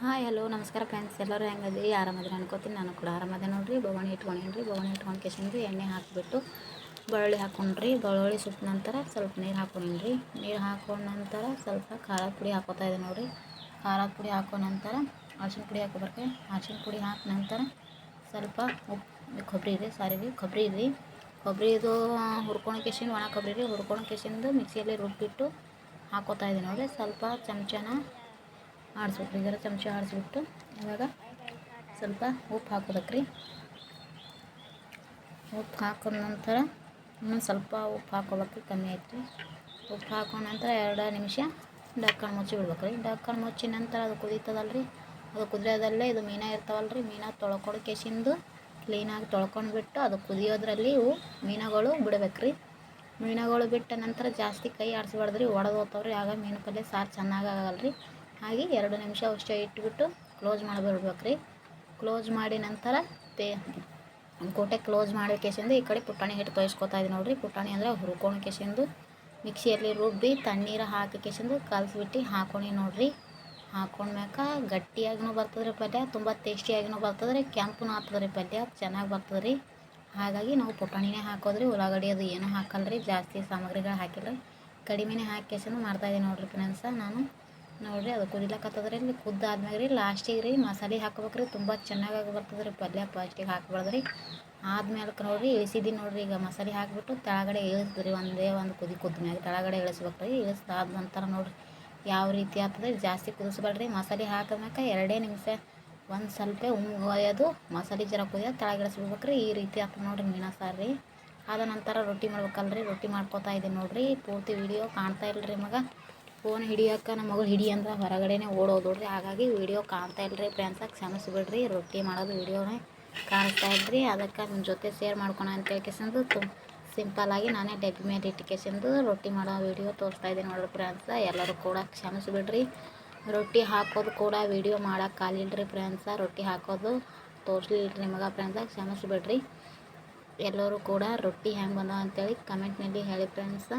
Hi, hello, ನಮಸ್ಕಾರ friends ಎಲ್ಲರೂ ಹೆಂಗದಿ ಆರಾಮದ್ರಿ ಅನ್ಕೋತೀನಿ. ನಾನು ಕೂಡ ಆರಾಮದೆ ನೋಡ್ರಿ. ಬೊಗಣಿ ಇಟ್ಕೊಂಡೇನಿ ಬೊಗಣಿ ಇಟ್ಕೊಂಡು ಕೆಸಿಂದು ಎಣ್ಣೆ ಹಾಕಿಬಿಟ್ಟು ಬೆಳ್ಳುಳ್ಳಿ ಹಾಕೊಂಡ್ರಿ. ಬೆಳ್ಳುಳ್ಳಿ ಸುಟ್ಟ ನಂತರ ಸ್ವಲ್ಪ ನೀರು ಹಾಕ್ಕೊಂಡ್ರಿ ನೀರು ಹಾಕೊಂಡ ನಂತರ ಸ್ವಲ್ಪ ಖಾರದ ಪುಡಿ ಹಾಕೋತಾ ಇದೆ ನೋಡ್ರಿ. ಖಾರದ ಪುಡಿ ಹಾಕೋ ನಂತರ ಅರ್ಶಿನ ಪುಡಿ ಹಾಕೋಬರ್ಕೆ ಅರ್ಶಿನ ಪುಡಿ ಹಾಕಿ ನಂತರ ಸ್ವಲ್ಪ ಉಪ್ಪು ಕೊಬ್ಬರಿ ಇದೆ ಸಾರಿ ರೀ ಕೊಬ್ಬರಿ ರೀ ಕೊಬ್ಬರಿ ಇದು ಹುರ್ಕೊಂಡು ಕೆಸಿಂದು ಒಣ ಕೊಬ್ಬರಿ ರೀ ಹುರ್ಕೊಂಡು ಕೆಸಿಂದು ಮಿಕ್ಸಿಯಲ್ಲಿ ರುಬ್ಬಿಟ್ಟು ಹಾಕೋತಾ ಇದೆ ನೋಡ್ರಿ. ಸ್ವಲ್ಪ ಚಮಚನ ಆಡಿಸ್ಬೇಕು ಇದರ ಚಮಚ ಆಡಿಸ್ಬಿಟ್ಟು ಇವಾಗ ಸ್ವಲ್ಪ ಉಪ್ಪು ಹಾಕೋದಕ್ರಿ ಉಪ್ಪು ಹಾಕಿದ ನಂತರ ಇನ್ನೂ ಸ್ವಲ್ಪ ಉಪ್ಪು ಹಾಕೋಬೇಕು ಕಮ್ಮಿ ಐತ್ರಿ ಉಪ್ಪು ಹಾಕೋ ನಂತರ ಎರಡು ನಿಮಿಷ ಡಕ್ಕಣ್ ಮುಚ್ಚಿ ಬಿಡ್ಬೇಕು ರೀ. ಮುಚ್ಚಿ ನಂತರ ಅದು ಕುದೀತದಲ್ಲ ರೀ. ಅದು ಕುದಿಯೋದಲ್ಲೇ ಇದು ಮೀನ ಇರ್ತಾವಲ್ಲ ರೀ. ಮೀನ ತೊಳ್ಕೊಂಡು ಕೆಸಿಂದು ಕ್ಲೀನಾಗಿ ತೊಳ್ಕೊಂಡು ಬಿಟ್ಟು ಅದು ಕುದಿಯೋದ್ರಲ್ಲಿ ಇವು ಮೀನುಗಳು ಬಿಡ್ಬೇಕು ರೀ. ಮೀನುಗಳು ಬಿಟ್ಟ ನಂತರ ಜಾಸ್ತಿ ಕೈ ಆಡಿಸ್ಬಾರ್ದು ರೀ. ಒಡೆದು ಹೋಗ್ತಾವ್ರಿ ಆಗ ಮೀನು ಪಲ್ಯ ಸಾರು ಚೆನ್ನಾಗಿ ಆಗಲ್ಲ ರೀ. ಹಾಗೆ ಎರಡು ನಿಮಿಷ ಅಷ್ಟೇ ಇಟ್ಬಿಟ್ಟು ಕ್ಲೋಸ್ ಮಾಡಿಬಿಡ್ಬೇಕು ರೀ ಕ್ಲೋಸ್ ಮಾಡಿ ನಂತರ ಪೇ ಕೋಟೆ ಕ್ಲೋಸ್ ಮಾಡೋ ಕೇಸಿಂದು ಈ ಕಡೆ ಪುಟಾಣಿ ಹಿಟ್ಟು ತೊಯ್ಸ್ಕೊತಾ ಇದ್ದೀನಿ ನೋಡಿರಿ. ಪುಟಾಣಿ ಅಂದರೆ ಹುರ್ಕೊಂಡು ಕೇಸಿಂದು. ಮಿಕ್ಸಿಯಲ್ಲಿ ರುಬ್ಬಿ ತಣ್ಣೀರು ಹಾಕಿ ಕೇಸಿಂದು ಕಲಸ್ಬಿಟ್ಟು ಹಾಕೊಂಡು ನೋಡಿರಿ. ಹಾಕೊಂಡ್ಮ್ಯಾಕ ಗಟ್ಟಿಯಾಗಿನೂ ಬರ್ತದ್ರಿ ಪಲ್ಯ, ತುಂಬ ಟೇಸ್ಟಿಯಾಗಿನೂ ಬರ್ತದೆ ರೀ ಕೆಂಪುನೂ ಆಗ್ತದ್ರಿ ಪಲ್ಯ, ಚೆನ್ನಾಗಿ ಬರ್ತದೆ ರೀ ಹಾಗಾಗಿ ನಾವು ಪುಟಾಣಿನೇ ಹಾಕೋದ್ರಿ, ಉಳ್ಳಾಗಡ್ಡಿ ಅದು ಏನೂ ಹಾಕಲ್ಲ ರೀ ಜಾಸ್ತಿ ಸಾಮಗ್ರಿಗಳು ಹಾಕಿಲ್ಲ ಕಡಿಮೆನೇ ಹಾಕಿ ಮಾಡ್ತಾಯಿದ್ದೀನಿ ನೋಡಿರಿ ಫ್ರೆಂಡ್ಸ, ನಾನು ನೋಡಿರಿ, ಅದು ಕುದಿಲಕತ್ತದ್ರಿ, ಇಲ್ಲಿ ಕುದ್ದಾದ್ಮ್ಯಾಗ ರೀ ಲಾಸ್ಟಿಗೆ ರೀ ಮಸಾಲೆ ಹಾಕ್ಬೇಕು ರೀ ತುಂಬ ಚೆನ್ನಾಗಾಗಿ ಬರ್ತದೆ ರೀ ಪಲ್ಯ ಫಸ್ಟಿಗೆ ಹಾಕ್ಬಾರ್ದ್ರಿ. ಆದ್ಮೇಲೆ ನೋಡಿರಿ ಇಳಿಸಿದ್ದೀನಿ ನೋಡಿರಿ, ಈಗ ಮಸಾಲೆ ಹಾಕಿಬಿಟ್ಟು ತೆಳಗಡೆ ಇಳಿಸ್ತೀರಿ ಒಂದೇ ಒಂದು ಕುದಿ ಕುದ್ಮ್ಯಾಗ ತೆಳಗಡೆ ಇಳಿಸ್ಬೇಕು ರೀ ಇಳಿಸ್ದಾದ ನಂತರ ನೋಡಿರಿ ಯಾವ ರೀತಿ ಆಗ್ತದೆ, ಜಾಸ್ತಿ ಕುದಿಸ್ಬೇಡ್ರಿ. ಮಸಾಲೆ ಹಾಕಿದ್ಮ್ಯಾಕ ಎರಡೇ ನಿಮಿಷ, ಒಂದು ಸ್ವಲ್ಪ ಒಯ್ಯೋದು, ಮಸಾಲೆ ಜರ ಕುದಿಯೋದು ತೆಳಗೆ ಇಳಿಸ್ಬಿಡ್ಬೇಕು ರೀ ಈ ರೀತಿ ಆಗ್ತದೆ ನೋಡಿರಿ ಮೀನಾ ಸಾರು ರೀ ಆದ ನಂತರ ರೊಟ್ಟಿ ಮಾಡ್ಬೇಕಲ್ರಿ, ರೊಟ್ಟಿ ಮಾಡ್ಕೋತಾ ಇದ್ದೀನಿ ನೋಡಿರಿ, ಪೂರ್ತಿ ವಿಡಿಯೋ ಕಾಣ್ತಾ ಇಲ್ಲರಿ ಮಗ ಫೋನ್ ಹಿಡಿಯೋಕೆ ನಮ್ಮ ಮಗಳು ಹಿಡಿ ಅಂದ್ರೆ ಹೊರಗಡೆನೇ ಓಡೋದು ನೋಡ್ರಿ. ಹಾಗಾಗಿ ವೀಡಿಯೋ ಕಾಣ್ತಾ ಇಲ್ಲರಿ ಫ್ರೆಂಡ್ಸಾಗಿ ಕ್ಷಮಿಸ್ಬಿಡ್ರಿ ರೊಟ್ಟಿ ಮಾಡೋದು ವೀಡಿಯೋನೇ ಕಾಣಿಸ್ತಾ ಇದ್ರಿ ಅದಕ್ಕೆ ನಿಮ್ಮ ಜೊತೆ ಶೇರ್ ಮಾಡ್ಕೊಳ ಅಂತ ಹೇಳ್ಕೆಸಂದು ತುಂಬ ಸಿಂಪಲ್ಲಾಗಿ ನಾನೇ ಡಬ್ಬಿ ಮೇಲೆ ಇಟ್ಕೆಸಂದು ರೊಟ್ಟಿ ಮಾಡೋ ವೀಡಿಯೋ ತೋರಿಸ್ತಾ ಇದ್ದೀನಿ ನೋಡ್ರಿ ಫ್ರೆಂಡ್ಸ ಎಲ್ಲರೂ ಕೂಡ ಕ್ಷಮಿಸ್ಬಿಡ್ರಿ ರೊಟ್ಟಿ ಹಾಕೋದು ಕೂಡ ವೀಡಿಯೋ ಮಾಡೋಕೆ ಕಾಲಿಲ್ರಿ ಫ್ರೆಂಡ್ಸ ರೊಟ್ಟಿ ಹಾಕೋದು ತೋರಿಸ್ಲಿಲ್ರಿ ನಿಮಗೆ ಫ್ರೆಂಡ್ಸ ಕ್ಷಮಿಸ್ಬಿಡ್ರಿ ಎಲ್ಲರೂ ಕೂಡ ರೊಟ್ಟಿ ಹೆಂಗೆ ಬಂದವ ಅಂತೇಳಿ ಕಮೆಂಟ್ನಲ್ಲಿ ಹೇಳಿ ಫ್ರೆಂಡ್ಸ